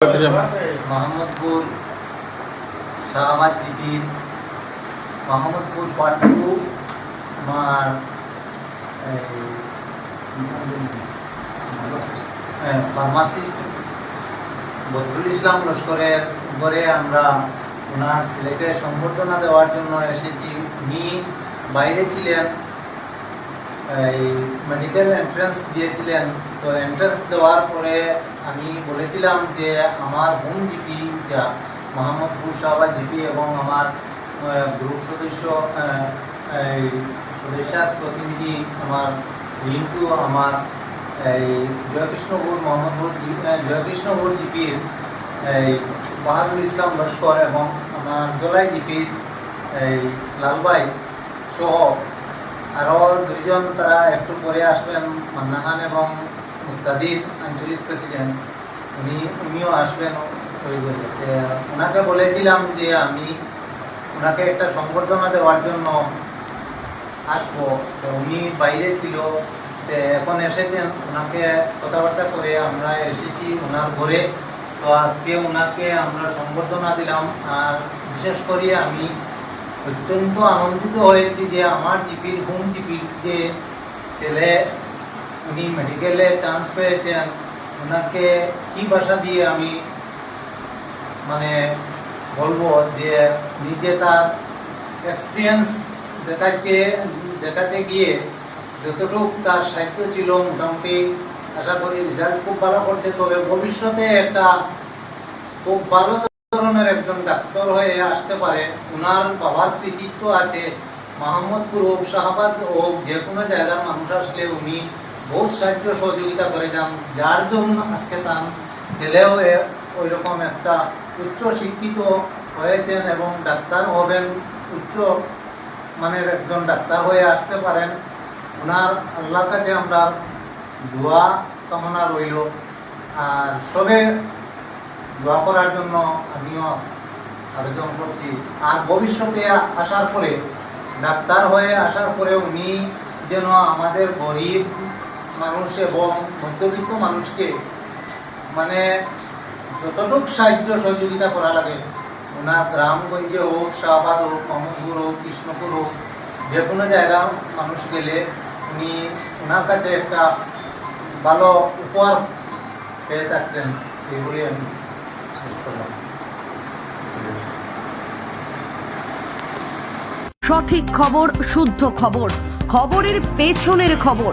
মোহাম্মদপুর শাহবাজ জিপির মোহাম্মদপুর পাট্টু আমার ফার্মাসিস্ট বদরুল ইসলাম লস্করের উপরে আমরা ওনার ছেলেকে সম্বর্ধনা দেওয়ার জন্য এসেছি। উনি বাইরে ছিলেন, এই মেডিকেল এন্ট্রান্স দিয়েছিলেন। তো এন্ট্রান্স দেওয়ার পরে আমি বলেছিলাম যে আমার হোম জিপি যা মোহাম্মদপুর শাহবাজ জিপি এবং আমার গ্রুপ সদস্য সদস্যার প্রতিনিধি আমার রিন্টু আমার, এই জয়কৃষ্ণপুর মোহাম্মদপুর জয়কৃষ্ণপুর জিপির এই বাহাদুর ইসলাম লস্কর এবং আমার দোলাই জিপির এই লালবাই সহ আরও দুইজন তারা একটু পরে আসবেন মান্না খান এবং মুক্তাদির আঞ্চলিক প্রেসিডেন্ট উনি, উনিও আসবেন ওই বলে। ওনাকে বলেছিলাম যে আমি ওনাকে একটা সংবর্ধনা দেওয়ার জন্য আসব। তো উনি বাইরে ছিল। এখন এসেছেন। ওনাকে কথাবার্তা করে আমরা এসেছি ওনার ঘরে। তো আজকে ওনাকে আমরা সংবর্ধনা দিলাম। আর বিশেষ করে আমি অত্যন্ত আনন্দিত হয়েছি যে আমার জিপির, হোম জিপির যে ছেলে উনি মেডিকেলে চান্স পেয়েছেন ওনাকে কি ভাষা দিয়ে আমি মানে বলব যে নিজে তার এক্সপিরিয়েন্স দেখাতে দেখাতে গিয়ে যতটুকু তার সাহিত্য ছিল মোটামুটি, আশা করি রেজাল্ট খুব ভালো করছে। তবে ভবিষ্যতে একটা খুব ভালো ধরনের একজন ডাক্তার হয়ে আসতে পারে। ওনার বাবার কৃতিত্ব আছে। মোহাম্মদপুর হোক শাহবাদ হোক, যে কোনো জায়গার মানুষ আসলে উনি বহুত সাহায্য সহযোগিতা করে যান যার জন্য আজকে তার ছেলেও ওই রকম একটা উচ্চ শিক্ষিত হয়েছেন এবং ডাক্তার হবেন, উচ্চ মানের একজন ডাক্তার হয়ে আসতে পারেন। ওনার আল্লাহর কাছে আমরা দোয়া কামনা রইল। আর সবে দোয়া করার জন্য আমিও আবেদন করছি। আর ভবিষ্যতে আসার পরে, ডাক্তার হয়ে আসার পরে উনি যেন আমাদের গরিব মানুষ এবং মধ্যবিত্ত মানুষকে মানে যতটুক সাহায্য সহযোগিতা করা লাগে, ওনার গ্রামগঞ্জে হোক শাহবাদ হোক মোহাম্মদপুর হোক, কৃষ্ণপুর হোক, যে কোনো জায়গা মানুষ গেলে উনি ওনার কাছে একটা ভালো উপহার পেয়ে থাকতেন এগুলি আমি শেষ করলাম। সঠিক খবর, শুদ্ধ খবর, খবরের পেছনের খবর।